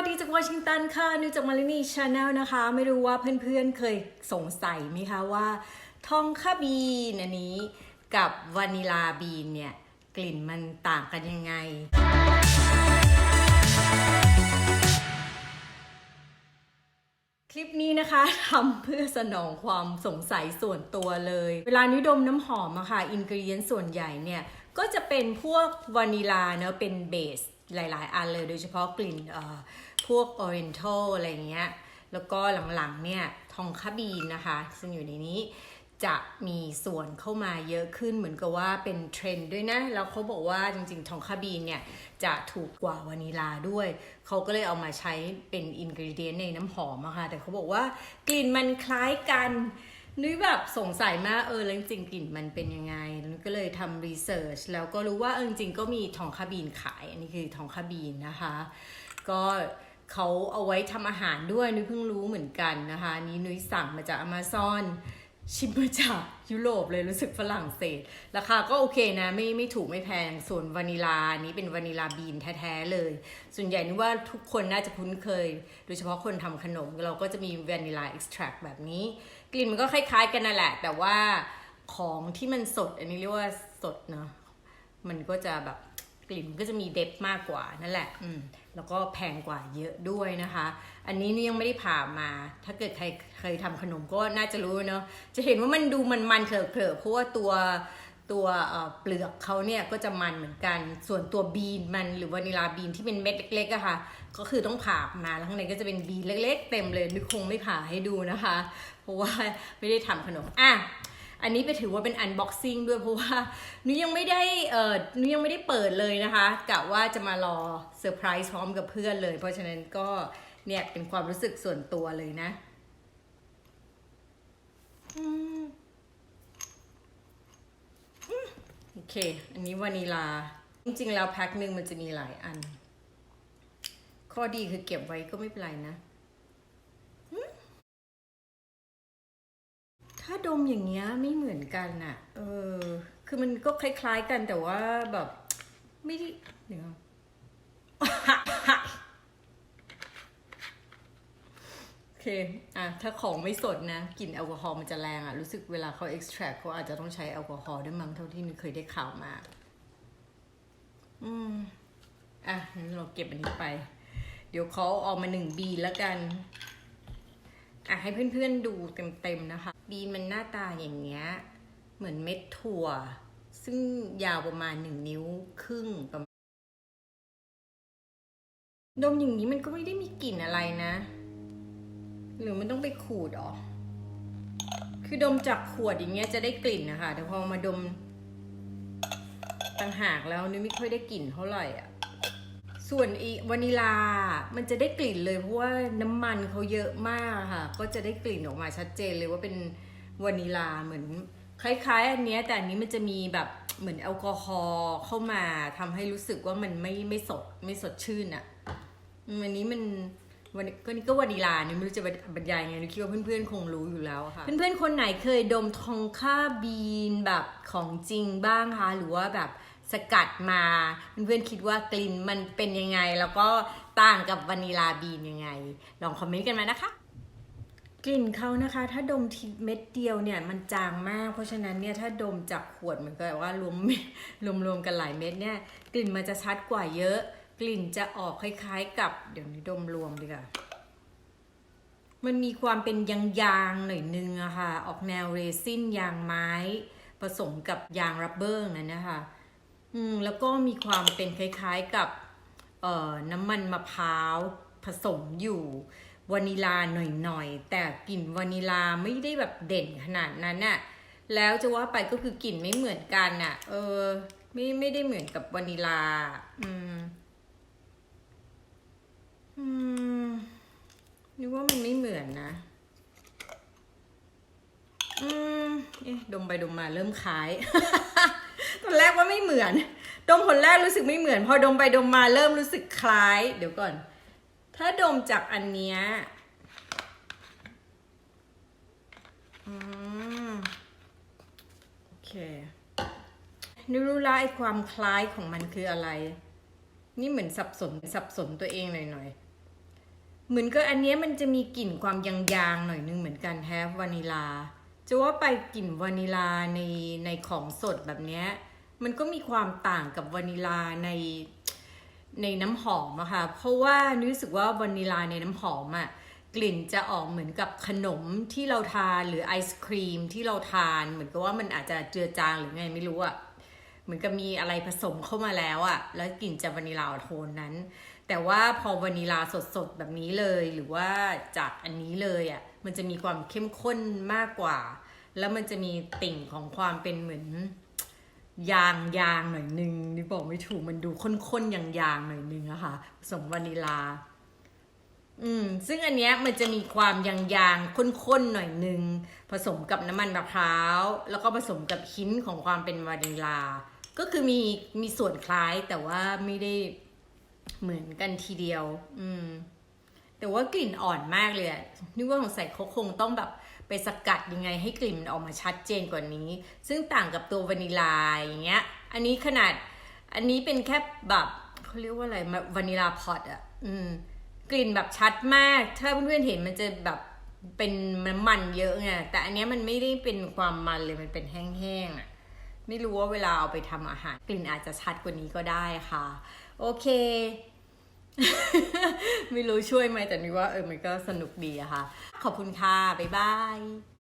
วัสดีจากวอชิงตันค่ะนิวจากมารินีชาแนลนะคะ ไม่รู้ว่าเพื่อนๆเคยสงสัยไหมคะว่า ทองคาบีนอันนี้กับวานิลาบีนเนี่ย กลิ่นมันต่างกันยังไง คลิปนี้นะคะทำเพื่อสนองความสงสัยส่วนตัวเลย เวลานิดมน้ำหอมอะค่ะ อินกรีเดียนส่วนใหญ่เนี่ย ก็จะเป็นพวกวานิลาเนอะเป็นเบสหลาย ๆ อันเลยโดยเฉพาะกลิ่นเอ่อ พวกออริเอนทัลอะไรเงี้ย แล้วก็หลังๆเนี่ยทองคาบีนนะคะ ซึ่งอยู่ในนี้จะมีส่วนเข้ามาเยอะขึ้นเหมือนกับว่าเป็นเทรนด์ด้วยนะ แล้วเขาบอกว่าจริงๆ ทองคาบีนเนี่ย จะถูกกว่าวานิลาด้วย เขาก็เลยเอามาใช้เป็นอินกรีเดียนในน้ำหอมอะค่ะ แต่เขาบอกว่ากลิ่นมันคล้ายกันนุ้ยแบบสงสัยมากเออแล้วจริงๆกลิ่นมันเป็นยังไงนุ้ยก็เลยทำรีเสิร์ชแล้วก็รู้ว่าเออจริงก็มีทองคาบีนขาย อันนี้คือทองคาบีนนะคะ ก็ เขาเอาไว้ทำอาหารด้วยนุ้ยเพิ่งรู้เหมือนกันนะคะนี้นุ้ยสั่งมาจาก Amazon ชิมมาจากยุโรปเลยรู้สึกฝรั่งเศส ราคาก็โอเคนะไม่ไม่ถูกไม่แพงส่วนวานิลานี้เป็นวานิลาบีนแท้ๆเลย ส่วนใหญ่นึกว่าทุกคนน่าจะคุ้นเคย โดยเฉพาะคนทำขนม เราก็จะมีวานิลาเอ็กซ์แทรแบบนี้ กลิ่นมันก็คล้ายๆกันนั่นแหละ แต่ว่าของที่มันสดอันนี้เรียกว่าสดเนาะมันก็จะแบบ กลิ่นก็จะมีเดฟมากกว่านั่นแหละ อืม แล้วก็แพงกว่าเยอะด้วยนะคะ อันนี้นี่ยังไม่ได้ผ่ามา ถ้าเกิดใครเคยทำขนมก็น่าจะรู้เนาะ จะเห็นว่ามันดูมันๆเคลอะๆเพราะว่าตัวตัวเอ่อเปลือกเขาเนี่ยก็จะมันเหมือนกัน ส่วนตัวบีนมันหรือวานิลาบีนที่เป็นเม็ดเล็กๆอะค่ะ ก็คือต้องผ่ามาแล้วข้างในก็จะเป็นบีนเล็ก ๆ เต็มเลยนึกคงไม่ผ่าให้ดูนะคะ เพราะว่าไม่ได้ทำขนม อะ อันนี้ไปถือว่าเป็นอันบ็อกซิ่งด้วยเพราะว่านุยังไม่ได้เอ่อนุยังไม่ได้เปิดเลยนะคะกะว่าจะมารอเซอร์ไพรส์พร้อมกับเพื่อนเลย เพราะฉะนั้นก็เนี่ยเป็นความรู้สึกส่วนตัวเลยนะโอเค อันนี้วานิลา จริงๆ แล้วแพ็คหนึ่งมันจะมีหลายอัน ข้อดีคือเก็บไว้ก็ไม่เป็นไรนะ ถ้าดมอย่างเงี้ยไม่เหมือนกันอะเออ คือมันก็คล้ายๆกันแต่ว่าแบบ ไม่ได้เดี๋ยวโอเค อะ ถ้าของไม่สดนะกลิ่นแอลกอฮอล์มันจะแรงอะรู้สึกเวลาเขา extract เขาอาจจะต้องใช้แอลกอฮอล์ด้วยมั้งเท่าที่นึกเคยได้ข่าวมา อืม อะงั้นเราเก็บอันนี้ไป เดี๋ยวเขาเอามาหนึ่งบีแล้วกัน อะ ให้เพื่อนๆดูเต็มๆนะคะ บีนมันหน้าตาอย่างเงี้ย เหมือนเม็ดถั่ว ซึ่งยาวประมาณหนึ่งนิ้วครึ่งประมาณดมอย่างนี้มันก็ไม่ได้มีกลิ่นอะไรนะ หรือมันต้องไปขูดหรอคือดมจากขวดอย่างเงี้ยจะได้กลิ่นนะคะแต่พอมาดมต่างหากแล้วนี่ไม่ค่อยได้กลิ่นเท่าไหร่อะ ส่วนอีวานิลา มันจะได้กลิ่นเลยเพราะว่าน้ำมันเขาเยอะมากค่ะ ก็จะได้กลิ่นออกมาชัดเจนเลยว่าเป็นวานิลาเหมือนคล้าย ๆ อันเนี้ยแต่อันนี้มันจะมีแบบเหมือนแอลกอฮอล์เข้ามาทำให้รู้สึกว่ามันไม่ไม่สดไม่สดชื่นอะ่ะอันนี้มันวันก็นี่ก็วานิลาเนี่ยไม่รู้จะบรรยายไงนึกคิดว่าเพื่อนๆคงรู้อยู่แล้วอะค่ะ เพื่อนๆคนไหนเคยดมทองค่าบีนแบบของจริงบ้างคะหรือว่าแบบ สกัดมา เพื่อนๆคิดว่ากลิ่นมันเป็นยังไง แล้วก็ต่างกับวานิลาบีนยังไง ลองคอมเมนต์กันมานะคะกลิ่นเขานะคะ ถ้าดมทีเม็ดเดียวเนี่ยมันจางมาก เพราะฉะนั้นเนี่ยถ้าดมจากขวดเหมือนกับว่ารวมรวมๆกันหลายเม็ดเนี่ยกลิ่นมันจะชัดกว่าเยอะ กลิ่นจะออกคล้ายๆกับ เดี๋ยวนี้ดมรวมดีกว่ามันมีความเป็นยางๆหน่อยนึงอะค่ะออกแนวเรซินยางไม้ ผสมกับยางรับเบอร์นั่นนะคะ อืมแล้วก็มีความเป็นคล้ายๆกับเอ่อน้ำมันมะพร้าวผสมอยู่วานิลาหน่อยๆ แต่กลิ่นวานิลาไม่ได้แบบเด่นขนาดนั้นน่ะ แล้วจะว่าไปก็คือกลิ่นไม่เหมือนกันน่ะ เออ ไม่ไม่ได้เหมือนกับวานิลา อืม อืมนึกว่ามันไม่เหมือนนะ อืม เอ๊ะ ดมไปดมมาเริ่มคล้าย ตอนแรกว่าไม่เหมือน ดมคนแรกรู้สึกไม่เหมือน พอดมไปดมมาเริ่มรู้สึกคล้าย เดี๋ยวก่อน ถ้าดมจากอันเนี้ยอืมโอเคนึกรู้ละไอความคล้ายของมันคืออะไร นี่เหมือนสับสนสับสนตัวเองหน่อยๆเหมือนกับอันนี้มันจะมีกลิ่นความยางๆหน่อยนึงเหมือนกันแฮฟวานิลา จะว่าไปกลิ่นวานิลาในในของสดแบบเนี้ยมันก็มีความต่างกับวานิลาในในน้ำหอมอะค่ะ เพราะว่ารู้สึกว่าวานิลาในน้ำหอมอะกลิ่นจะออกเหมือนกับขนมที่เราทานหรือไอศครีมที่เราทาน เหมือนกับว่ามันอาจจะเจือจางหรือไงไม่รู้อะเหมือนกับมีอะไรผสมเข้ามาแล้วอะแล้วกลิ่นจะวานิลาโทนนั้น แต่ว่าพอวานิลาสดๆแบบนี้เลยหรือว่าจากอันนี้เลยอะ มันจะมีความเข้มข้นมากกว่า แล้วมันจะมีติ่งของความเป็นเหมือนยางยางหน่อยนึงนี่บอกไม่ถูกมันดูข้นๆยางยางหน่อยนึงอะค่ะผสมวานิลา อืม ซึ่งอันเนี้ยมันจะมีความยางยางข้นๆหน่อยนึงผสมกับน้ำมันมะพร้าวแล้วก็ผสมกับหินของความเป็นวานิลา ก็คือมีมีส่วนคล้ายแต่ว่าไม่ได้เหมือนกันทีเดียว อืม แต่ว่ากลิ่นอ่อนมากเลยนึกว่าสงสัยเขาคงต้องแบบไปสกัดยังไงให้กลิ่นมันออกมาชัดเจนกว่านี้ ซึ่งต่างกับตัววานิลาอย่างเงี้ย อันนี้ขนาด อันนี้เป็นแค่แบบเขาเรียกว่าอะไรวานิลาพอตอะอืม กลิ่นแบบชัดมาก ถ้าเพื่อนๆเห็นมันจะแบบเป็นน้ำมันเยอะไง แต่อันนี้มันไม่ได้เป็นความมันเลย มันเป็นแห้งๆอะไม่รู้ว่าเวลาเอาไปทำอาหาร กลิ่นอาจจะชัดกว่านี้ก็ได้ค่ะ โอเค ไม่รู้ช่วยไหมแต่นี่ว่าเออมันก็สนุกดีอะค่ะ ขอบคุณค่ะ บ๊ายบาย